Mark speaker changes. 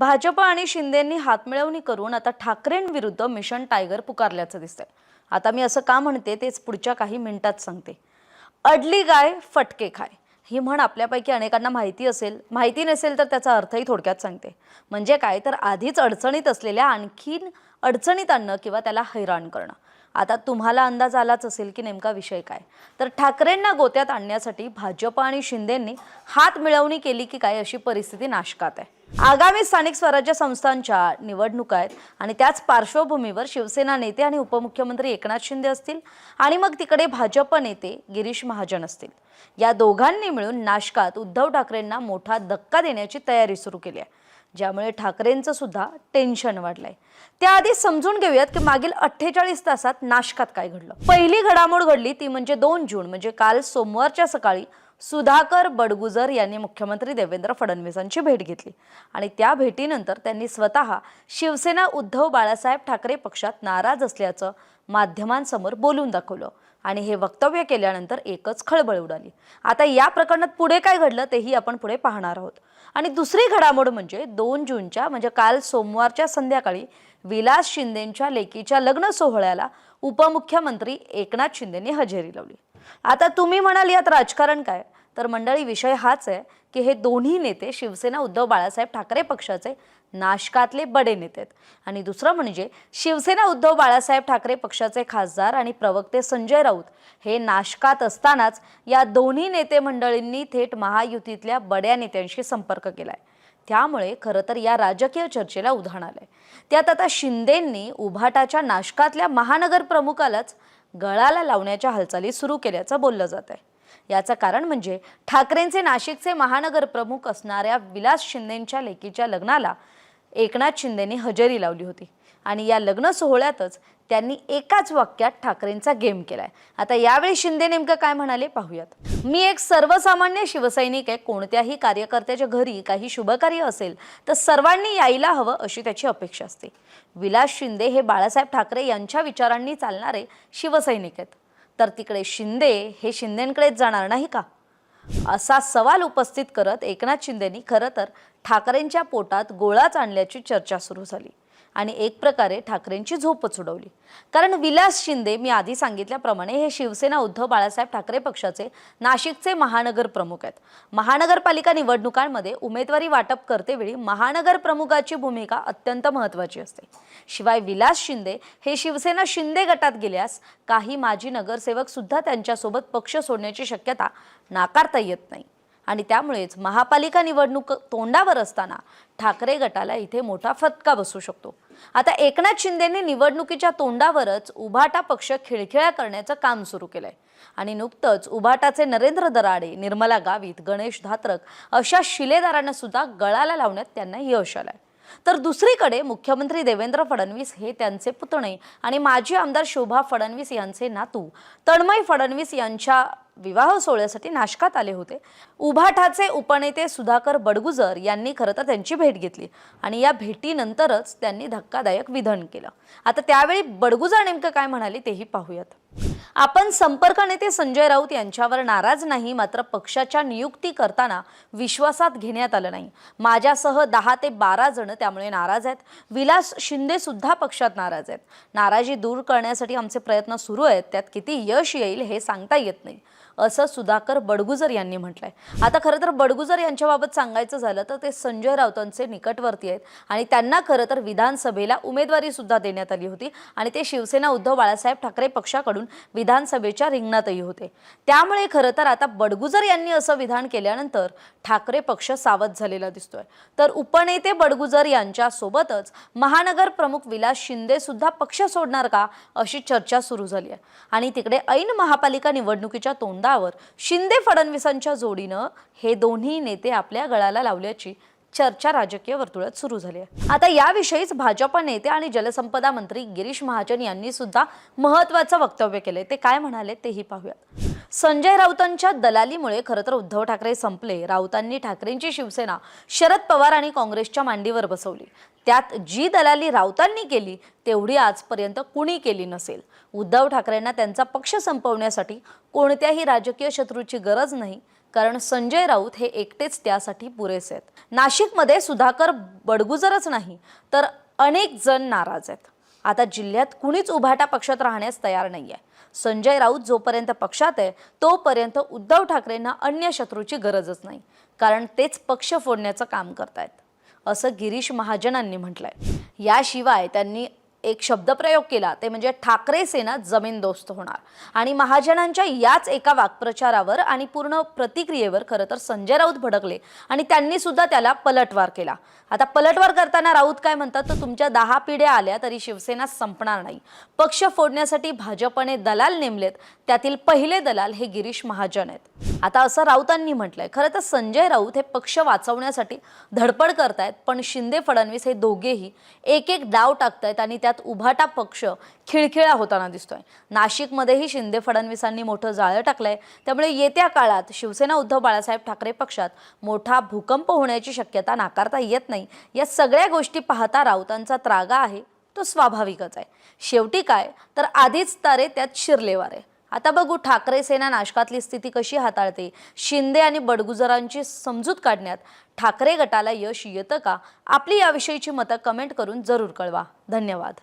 Speaker 1: भाजप आणि शिंदेंनी हातमिळवणी करून आता ठाकरेंविरुद्ध मिशन टायगर पुकारल्याचं दिसतंय. आता मी असं का म्हणते तेच पुढच्या काही मिनिटात सांगते. अडली गाय फटके खाय. ही म्हण आपल्यापैकी अनेकांना माहिती असेल. माहिती नसेल तर त्याचा अर्थही थोडक्यात सांगते. म्हणजे काय? तर आधीच अडचणीत असलेल्या आणखीन अडचणीत आणणं किंवा त्याला हैराण करणं. आता तुम्हाला अंदाज आलाच असेल की नेमका विषय काय? तर ठाकरेंना गोत्यात आणण्यासाठी भाजप आणि शिंदेंनी हात मिळवणी केली की काय अशी परिस्थिती नाशकात आहे. आगामी स्थानिक स्वराज्य संस्थांच्या निवडणुका आहेत आणि त्याच पार्श्वभूमीवर शिवसेना नेते आणि उपमुख्यमंत्री एकनाथ शिंदे असतील आणि मग तिकडे भाजप नेते गिरीश महाजन असतील. या दोघांनी मिळून नाशकात उद्धव ठाकरेंना मोठा धक्का देण्याची तयारी सुरू केली आहे. ज्यामुळे ठाकरेंचं सुद्धा टेन्शन वाढलंय. त्याआधी समजून घेऊयात की मागील अठ्ठेचाळीस तासात नाशकात काय घडलं. पहिली घडामोड घडली ती म्हणजे दोन जून म्हणजे काल सोमवारच्या सकाळी सुधाकर बडगुजर यांनी मुख्यमंत्री देवेंद्र फडणवीसांची भेट घेतली. आणि त्या भेटीनंतर त्यांनी स्वतः शिवसेना उद्धव बाळासाहेब ठाकरे पक्षात नाराज असल्याचं माध्यमांसमोर बोलून दाखवलं. आणि हे वक्तव्य केल्यानंतर एकच खळबळ उडाली. आता या प्रकरणात पुढे काय घडलं तेही आपण पुढे पाहणार आहोत. आणि दुसरी घडामोड म्हणजे दोन जूनच्या म्हणजे काल सोमवारच्या संध्याकाळी विलास शिंदेंच्या लेकीच्या लग्न सोहळ्याला उपमुख्यमंत्री एकनाथ शिंदेंनी हजेरी लावली. आता तुम्ही म्हणाल यात राजकारण काय? तर मंडळी विषय हाच आहे की हे दोन्ही नेते शिवसेना उद्धव बाळासाहेब ठाकरे पक्षाचे नाशकातले बडे नेते आहेत. आणि दुसरं म्हणजे शिवसेना उद्धव बाळासाहेब ठाकरे पक्षाचे खासदार आणि प्रवक्ते संजय राऊत हे नाशकात असतानाच या दोन्ही नेते मंडळींनी थेट महायुतीतल्या बड्या नेत्यांशी संपर्क केला आहे त्यामुळे खरं तर या राजकीय चर्चेला उधाण आलंय. त्यात आता शिंदेंनी उभाटाच्या नाशकातल्या महानगर प्रमुखालाच गळाला लावण्याच्या हालचाली सुरू केल्याचं बोललं जात आहे याचं कारण म्हणजे ठाकरेंचे नाशिकचे महानगर प्रमुख असणाऱ्या विलास शिंदेंच्या लेकीच्या लग्नाला एकनाथ शिंदेने हजेरी लावली होती. आणि या लग्न सोहळ्यातच त्यांनी एकाच वाक्यात ठाकरेंचा गेम केलाय. आता यावेळी शिंदे नेमकं काय म्हणाले पाहूयात. मी एक सर्वसामान्य शिवसैनिक आहे. कोणत्याही कार्यकर्त्याच्या घरी काही शुभकार्य असेल तर सर्वांनी यायला हवं अशी त्याची अपेक्षा असते. विलास शिंदे हे बाळासाहेब ठाकरे यांच्या विचारांनी चालणारे शिवसैनिक आहेत. तर तिकडे शिंदे हे शिंदेंकडेच जाणार नाही का? असा सवाल उपस्थित करत एकनाथ शिंदेनी खरं तर ठाकरेंच्या पोटात गोळाच आणल्याची चर्चा सुरू झाली. आणि एक प्रकारे ठाकरेंची झोपच उडवली कारण विलास शिंदे मी आधी सांगितल्याप्रमाणे हे शिवसेना उद्धव बाळासाहेब ठाकरे पक्षाचे नाशिकचे महानगर प्रमुख आहेत. महानगरपालिका निवडणुकांमध्ये उमेदवारी वाटप करतेवेळी महानगर प्रमुखाची भूमिका अत्यंत महत्त्वाची असते. शिवाय विलास शिंदे हे शिवसेना शिंदे गटात गेल्यास काही माजी नगरसेवक सुद्धा त्यांच्यासोबत पक्ष सोडण्याची शक्यता नाकारता येत नाही. आणि त्यामुळेच महापालिका निवडणूक तोंडावर असताना ठाकरे गटाला इथे मोठा फटका बसू शकतो. आता एकनाथ शिंदेने निवडणुकीच्या तोंडावरच उभाटा पक्ष खिळखिळ्या करण्याचं काम सुरू केलंय. आणि नुकतंच उभाटाचे नरेंद्र दराडे निर्मला गावित गणेश धात्रक अशा शिलेदारांना सुद्धा गळाला लावण्यात त्यांना यश आलंय. तर दुसरीकडे मुख्यमंत्री देवेंद्र फडणवीस हे त्यांचे पुतणे आणि माजी आमदार शोभा फडणवीस यांचे नातू तन्मय फडणवीस यांच्या विवाह सोहळ्यासाठी नाशकात आले होते. उभाठाचे उपनेते सुधाकर बडगुजर यांनी खरं तर त्यांची भेट घेतली आणि या भेटीनंतरच त्यांनी धक्कादायक विधान केलं. आता त्यावेळी बडगुजर नेमकं काय म्हणाले तेही पाहूयात. आपण संपर्क नेते संजय राऊत यांच्यावर नाराज नाही मात्र पक्षाच्या नियुक्ती करताना विश्वासात घेण्यात आलं नाही. माझ्यासह दहा ते बारा जण त्यामुळे नाराज आहेत. विलास शिंदे सुद्धा पक्षात नाराज आहेत. नाराजी दूर करण्यासाठी आमचे प्रयत्न सुरू आहेत. त्यात किती यश येईल हे सांगता येत नाही असं सुधाकर बडगुजर यांनी म्हटलंय. आता खरं तर बडगुजर यांच्याबाबत सांगायचं झालं तर ते संजय राऊतांचे निकटवर्ती आहेत आणि त्यांना खरं तर विधानसभेला उमेदवारी सुद्धा देण्यात आली होती आणि ते शिवसेना उद्धव बाळासाहेब ठाकरे पक्षाकडून विधानसभेच्या रिंगणातही होते. त्यामुळे खरं तर आता बडगुजर यांनी असं विधान केल्यानंतर ठाकरे पक्ष सावध झालेला दिसतोय. तर उपनेते बडगुजर यांच्या सोबतच महानगर प्रमुख विलास शिंदे सुद्धा पक्ष सोडणार का अशी चर्चा सुरू झाली आहे. आणि तिकडे ऐन महापालिका निवडणुकीच्या तोंडावर शिंदे फडणवीसांच्या जोडीनं हे दोन्ही नेते आपल्या गळाला लावल्याची चर्चा राजकीय वर्तुळात सुरू झाली आहे. आता याविषयीच भाजप नेते आणि जलसंपदा मंत्री गिरीश महाजन यांनी सुद्धा महत्वाचं वक्तव्य केले ते काय म्हणाले तेही पाहूयात. संजय राऊतांच्या दलालीमुळे खरं तर उद्धव ठाकरे संपले. राऊतांनी ठाकरेंची शिवसेना शरद पवार आणि काँग्रेसच्या मांडीवर बसवली. त्यात जी दलाली राऊतांनी केली तेवढी आजपर्यंत कुणी केली नसेल. उद्धव ठाकरेंना त्यांचा पक्ष संपवण्यासाठी कोणत्याही राजकीय शत्रूची गरज नाही. कारण संजय राऊत हे एकटेच त्यासाठी पुरेसे आहेत. नाशिकमध्ये सुधाकर बडगुजरच नाही तर अनेक जण नाराज आहेत. आता जिल्ह्यात कुणीच उभाटा पक्षात राहण्यास तयार नाही आहे संजय राऊत जोपर्यंत पक्षात आहे तोपर्यंत उद्धव ठाकरेंना अन्य शत्रूची गरजच नाही कारण तेच पक्ष फोडण्याचं काम करतायत असं गिरीश महाजनांनी म्हटलंय. याशिवाय त्यांनी एक शब्दप्रयोग केला ते म्हणजे ठाकरे सेना जमीनदोस्त होणार. आणि महाजनांच्या याच एका वाक्प्रचारावर आणि पूर्ण प्रतिक्रियेवर खरं तर संजय राऊत भडकले आणि त्यांनी सुद्धा त्याला पलटवार केला. आता पलटवार करताना राऊत काय म्हणतात? तर तुमच्या दहा पिढ्या आल्या तरी शिवसेना संपणार नाही. पक्ष फोडण्यासाठी भाजपने दलाल नेमलेत. त्यातील पहिले दलाल हे गिरीश महाजन आहेत. आता असं राऊतांनी म्हटलंय. खरं तर संजय राऊत हे पक्ष वाचवण्यासाठी धडपड करतायत पण शिंदे फडणवीस हे दोघेही एक एक डाव टाकतायत आणि त्यात उभाटा पक्ष खिळखिळा होताना दिसतोय. नाशिकमध्येही शिंदे फडणवीसांनी मोठं जाळं टाकलंय. त्यामुळे येत्या काळात शिवसेना उद्धव बाळासाहेब ठाकरे पक्षात मोठा भूकंप होण्याची शक्यता नाकारता येत नाही. या सगळ्या गोष्टी पाहता राऊतांचा त्रागा आहे तो स्वाभाविकच आहे. शेवटी काय? तर आधीच तारे त्यात शिरलेवार. आहे आता बघू ठाकरे सेना नाशकातली स्थिती कशी हाताळते? शिंदे आणि बडगुजरांची समजूत काढण्यात ठाकरे गटाला यश येतं का? आपली याविषयीची मतं कमेंट करून जरूर कळवा. धन्यवाद.